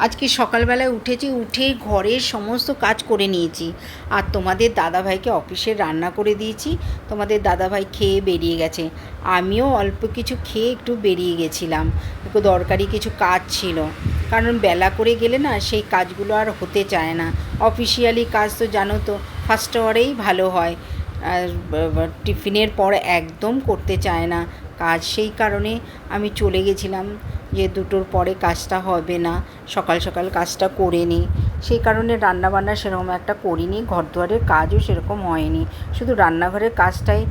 আজকে সকালবেলায় উঠেছি উঠে ঘরের সমস্ত কাজ করে নিয়েছি। আর তোমাদের দাদাভাইকে অফিসে রান্না করে দিয়েছি। তোমাদের দাদাভাই খেয়ে বেরিয়ে গেছে। আমিও অল্প কিছু খেয়ে একটু বেরিয়ে গেছিলাম। একটু দরকারি কিছু কাজ ছিল। কারণ বেলা করে গেলে না সেই কাজগুলো আর হতে চায় না। অফিসিয়ালি কাজ তো জানো তো ফার্স্ট আওয়ারেই ভালো হয়। আর টিফিনের পর একদম করতে চায় না। কাজ, সেই কারণে আমি চলে গেছিলাম যে দুটোর পরে কাজটা হবে না, সকাল সকাল কাজটা করে নিই। সেই কারণে রান্নাবান্না সেরকম একটা করিনি ঘর দুয়ারের কাজও সেরকম হয়নি। শুধু রান্নাঘরের কাজটাই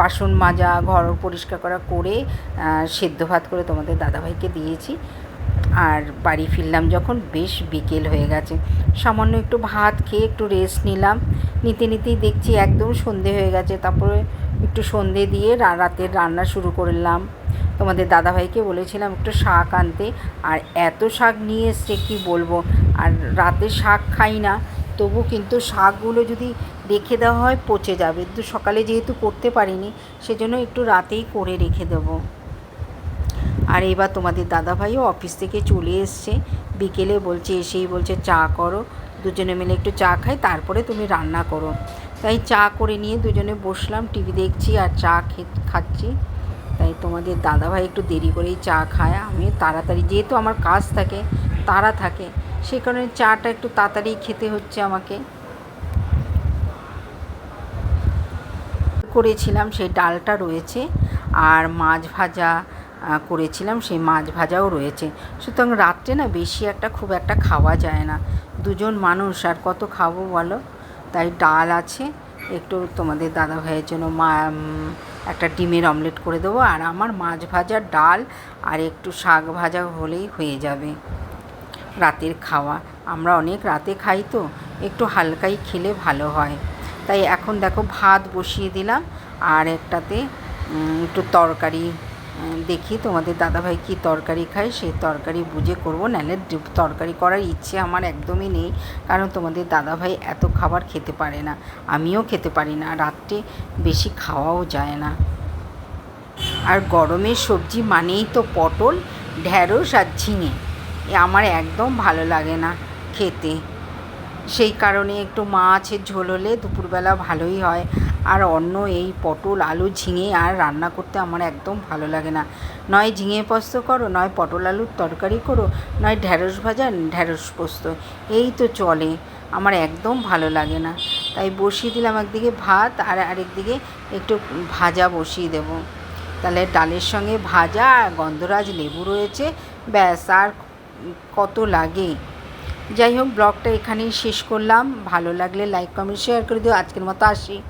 বাসন মাজা, ঘর পরিষ্কার করা করে সেদ্ধ ভাত করে তোমাদের দাদাভাইকে দিয়েছি। আর বাড়ি ফিরলাম যখন বেশ বিকেল হয়ে গেছে। সামান্য একটু ভাত খেয়ে একটু রেস্ট নিলাম। নিতে নিতেই দেখছি একদম সন্ধে হয়ে গেছে, তারপরে একটু সন্ধে দিয়ে রাতের রান্না শুরু করলাম। তোমাদের দাদাভাইকে বলেছিলাম একটু শাক আনতে। আর এত শাক নিয়ে এসছে, কি বলব? আর রাতে শাক খাই না, তবু কিন্তু শাকগুলো যদি রেখে দেওয়া হয়, পচে যাবে। তো সকালে যেহেতু করতে পারিনি, সেজন্য একটু রাতেই করে রেখে দেবো। আর এবার তোমাদের দাদাভাইও অফিস থেকে চলে এসছে। বিকেলে বলছে, এসেই বলছে, চা করো। দুজনে মিলে একটু চা খাই, তারপরে তুমি রান্না করো। তাই চা করে নিয়ে দুজনে বসলাম, টিভি দেখছি আর চা খে খাচ্ছি। তাই তোমাদের দাদাভাই একটু দেরি করেই চা খায় আমি তাড়াতাড়ি, যেহেতু আমার কাজ থাকে, তারা থাকে সেই কারণে চাটা একটু তাড়াতাড়ি খেতে হচ্ছে আমাকে। করেছিলাম, সেই ডালটা রয়েছে, আর মাছ ভাজা করেছিলাম, সেই মাছ ভাজাও রয়েছে। সুতরাং রাত্রে না বেশি একটা খুব একটা খাওয়া যায় না। দুজন মানুষ, আর কত খাব বলো? তাই ডাল আছে। একটু তোমাদের দাদা ভাইয়ের জন্য মা একটা ডিমের অমলেট করে দেবো। আর আমার মাছ ভাজা ডাল আর একটু শাক ভাজা হলেই হয়ে যাবে রাতের খাওয়া। আমরা অনেক রাতে খাই তো, একটু হালকাই খেলে ভালো হয়। তাই এখন দেখো ভাত বসিয়ে দিলাম। আর একটাতে একটু তরকারি দেখি তোমাদের দাদাভাই কী তরকারি খায়। সেই তরকারি বুঝে করব, নাহলে তরকারি করার ইচ্ছে আমার একদমই নেই, কারণ তোমাদের দাদাভাই এত খাবার খেতে পারে না। আমিও খেতে পারি না, রাত্রে বেশি খাওয়াও যায় না। আর গরমের সবজি মানেই তো পটল, ঢ্যাঁড়স আর ঝিঙে। এ আমার একদম ভালো লাগে না খেতে। সেই কারণে একটু মাছের ঝোল হলে দুপুরবেলা ভালোই হয়। আর অন্য এই পটল, আলু, ঝিঙে আর রান্না করতে আমার একদম ভালো লাগে না। নয় ঝিঙে পোস্ত করো, নয় পটল আলুর তরকারি করো, নয় ঢ্যাঁড়স ভাজা ঢ্যাঁড়স পোস্ত। এই তো চলে, আমার একদম ভালো লাগে না। তাই বসিয়ে দিলাম একদিকে ভাত আর আরেকদিকে একটু ভাজা বসিয়ে দেবো। তাহলে ডালের সঙ্গে ভাজা আর গন্ধরাজ লেবু রয়েছে, ব্যাস, আর কত লাগে। যাই হোক, ব্লগটা এখানেই শেষ করলাম। ভালো লাগলে লাইক কমেন্ট শেয়ার করে দিও। আজকের মতো আসি।